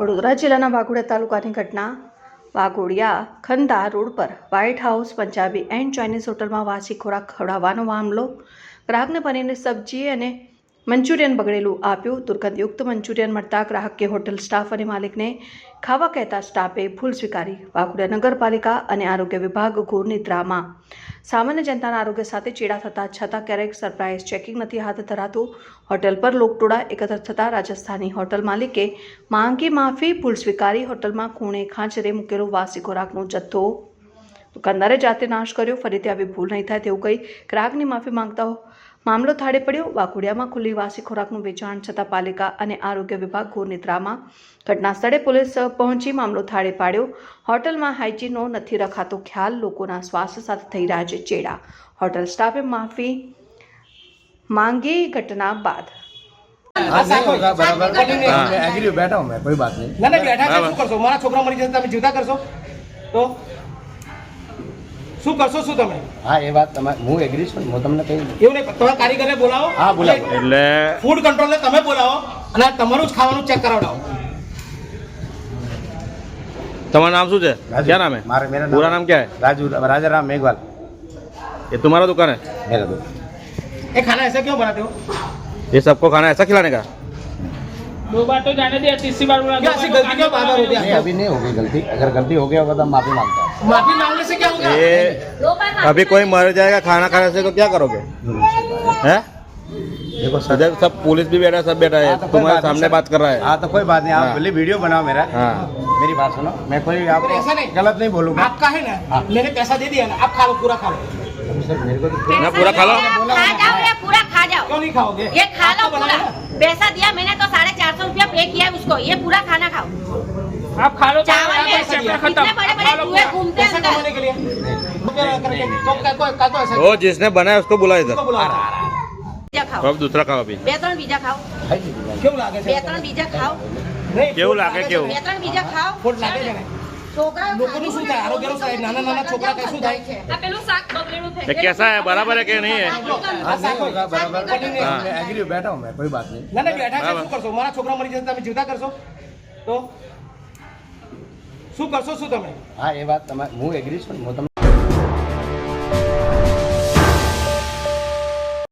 વડોદરા જિલ્લાના વાઘોડિયા તાલુકાની ઘટના. વાઘોડિયા ખંદા રોડ પર white house Punjabi and Chinese હોટલમાં વાસી ખોરાક ખવડાવવાનો મામલો. ગ્રાહકને પનીરની સબ્જી અને મંચુરિયન બગડેલું આપ્યું. દુર્ગંધયુક્ત મંચુરિયન મળતા ગ્રાહકે હોટલ સ્ટાફ અને માલિકને ખાવા કહેતા સ્ટાફે ભૂલ સ્વીકારી. વાઘોડિયા નગરપાલિકા અને આરોગ્ય વિભાગ ઘોર નિદ્રામાં સામાન્ય જનતાના આરોગ્ય સાથે ચેડા થતા છતાં ક્યારેક સરપ્રાઇઝ ચેકિંગ નથી હાથ ધરાતું. હોટેલ પર લોકટોળા એકત્ર થતાં રાજસ્થાની હોટલ માલિકે માંગી માફી, ભૂલ સ્વીકારી, હોટલમાં ખૂણે ખાંચરે મૂકેલો વાસી ખોરાકનો જથ્થો. દુકાનદારે જાતે નાશ કર્યો, ફરીથી આવી ભૂલ નહીં થાય તેવું કહી ગ્રાહકની માફી માંગતા મામલો થાળે પડ્યો વાઘોડિયામાં ખુલ્લી વાસી ખોરાકનું વેચાણ છતાં પાલિકા અને આરોગ્ય વિભાગ ઘોર નિદ્રામાં ઘટના સ્થળે પોલીસ પહોંચી મામલો થાળે પાડ્યો હોટલમાં હાઇજીનનો નથી રખાતો ખ્યાલ લોકોના સ્વાસ્થ્ય સાથે થઈ રહ્યા છે ચેડા હોટલ સ્ટાફે માફી માંગી ઘટના બાદ हाँ नहीं होगा बराबर हाँ। मैं एग्री हूँ, बैठा हूँ मैं कोई बात नहीं ના ના બેઠા છે શું કરશો મારા છોકરા મરી જશે તમે જીવતા કરશો તો શું કરશો શું તમે હા એ વાત તમારે હું એગ્રી છું હું તમને કહી એવું નહીં તમારા કારીગરને બોલાવો હા, બોલાવો. એટલે ફૂડ કંટ્રોલને તમે બોલાવો અને આ તમારું જ ખાવાનું ચેક કરાવડાવો તમારું નામ શું છે राजू। क्या नाम है मारे मेरा नाम पूरा नाम क्या है राजू राजा राम मेघवाल ये तुम्हारा दुकान है मेरा दो એ ખાના ऐसे क्यों बनाते हो ये सबको खाना है, ऐसा खिलाने का दो बार तो जाने दिया तीसरी बार बोला क्या दो ऐसी बार गलती क्यों बार बार होती नहीं है अभी नहीं होगी गलती अगर गलती हो गया होगा तो हम माफी मांगता हूँ माफी मांगने से क्या होगा ये अभी कोई मर जाएगा खाना खाने से तो क्या करोगे? हैं? देखो सर। सब पुलिस भी बैठा सब बैठा है। हाँ, तो तुम्हारे सामने बात कर रहा है। हाँ तो कोई बात नहीं आप हाँ। पहले वीडियो बनाओ मेरा। हाँ। मेरी बात सुनो। मैं कोई आप ऐसा नहीं। गलत नहीं बोलूँगा। आपका है ना? हाँ। मैंने पैसा दे दिया ना आप खा लो पूरा खा लो। मेरे को तो ना पूरा खा लो। खा जाओ रे पूरा खा जाओ। क्यों नहीं खाओगे? ये खा लो पूरा। पैसा दिया मैंने तो साढ़े चार सौ रूपया पे किया उसको। ये पूरा खाना खाओ। आप खा लो चावल में बड़े बड़े घूमते हैं पैसा अंदर कमाने के लिए तो क्या करके तो क्या तो क्या तो ऐसा वो जिसने बनाया उसको बुला इधर किसको बुलाओ બીજા ખાઓ अब दूसरा खाओ अभी બે ત્રણ બીજા ખાઓ खाई लीजिए क्यों लागे બે ત્રણ બીજા ખાઓ નહીં કેવું લાગે, કેવું? બે ત્રણ બીજા ખાઓ ફોટ લાગે છે ને છોકરાઓ લોકોનું શું થાય આરોગ્યનું થાય નાના નાના છોકરા કઈ શું થાય આ પેલું શાક બગડેલું ये कैसा है बराबर है कि नहीं है हाँ नहीं होगा बराबर हाँ। मैं एग्री हूँ, बैठा हूँ मैं कोई बात नहीं ના ના બેઠા છે બરાબર. શું કરશો મારા છોકરા મરી જશે તમે જીવતા કરશો તો શું કરશો શું તમે? હા એ વાત તમારે હું એગ્રી છું હું તમને